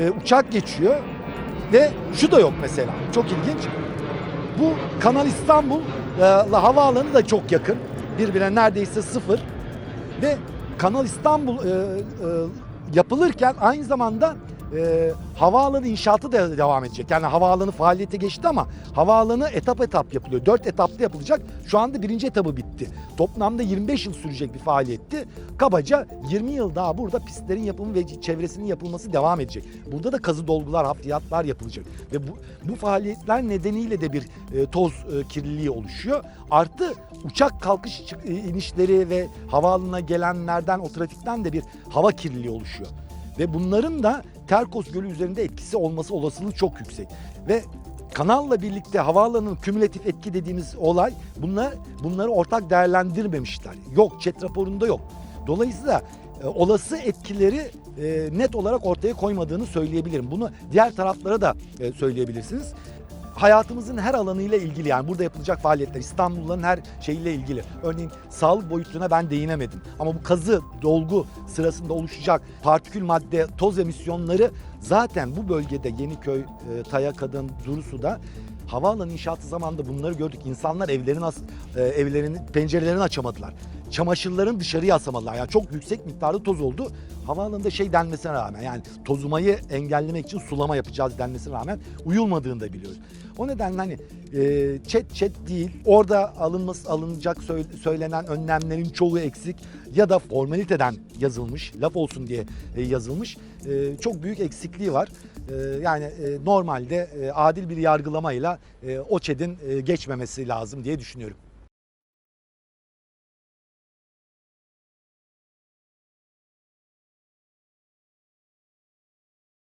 e, uçak geçiyor ve şu da yok mesela. Çok ilginç. Bu Kanal İstanbul'la havaalanı da çok yakın. Birbirine neredeyse sıfır. Ve Kanal İstanbul e, e, yapılırken aynı zamanda e, havaalanı inşaatı da devam edecek. Yani havaalanı faaliyete geçti ama havaalanı etap etap yapılıyor. Dört etapta yapılacak. Şu anda birinci etabı bitti. Toplamda 25 yıl sürecek bir faaliyetti. Kabaca 20 yıl daha burada pistlerin yapımı ve çevresinin yapılması devam edecek. Burada da kazı dolgular, hafriyatlar yapılacak. Ve bu, bu faaliyetler nedeniyle de bir e, toz e, kirliliği oluşuyor. Artı uçak kalkış e, inişleri ve havaalanına gelenlerden o trafikten de bir hava kirliliği oluşuyor. Ve bunların da Terkos Gölü üzerinde etkisi olması olasılığı çok yüksek. Ve kanalla birlikte havaalanının kümülatif etki dediğimiz olay bunlar bunları ortak değerlendirmemişler. Yok chat raporunda yok. Dolayısıyla e, olası etkileri e, net olarak ortaya koymadığını söyleyebilirim. Bunu diğer taraflara da e, söyleyebilirsiniz. Hayatımızın her alanıyla ilgili yani burada yapılacak faaliyetler İstanbulluların her şeyiyle ilgili. Örneğin sağlık boyutuna ben değinemedim. Ama bu kazı, dolgu sırasında oluşacak partikül madde, toz emisyonları zaten bu bölgede Yeniköy, e, Tayakadın, Durusu'da havaalanı inşaatı zamanında bunları gördük. İnsanlar evlerin e, evlerinin pencerelerini açamadılar. Çamaşırların dışarıya asamadılar. Yani çok yüksek miktarda toz oldu. Havaalanında şey denmesine rağmen yani tozumayı engellemek için sulama yapacağız denmesine rağmen uyulmadığını da biliyoruz. O nedenle hani e, chat chat değil orada alınması alınacak söyle- söylenen önlemlerin çoğu eksik ya da formaliteden yazılmış laf olsun diye e, yazılmış E, çok büyük eksikliği var. E, yani normalde adil bir yargılamayla e, o ÇED'in geçmemesi lazım diye düşünüyorum.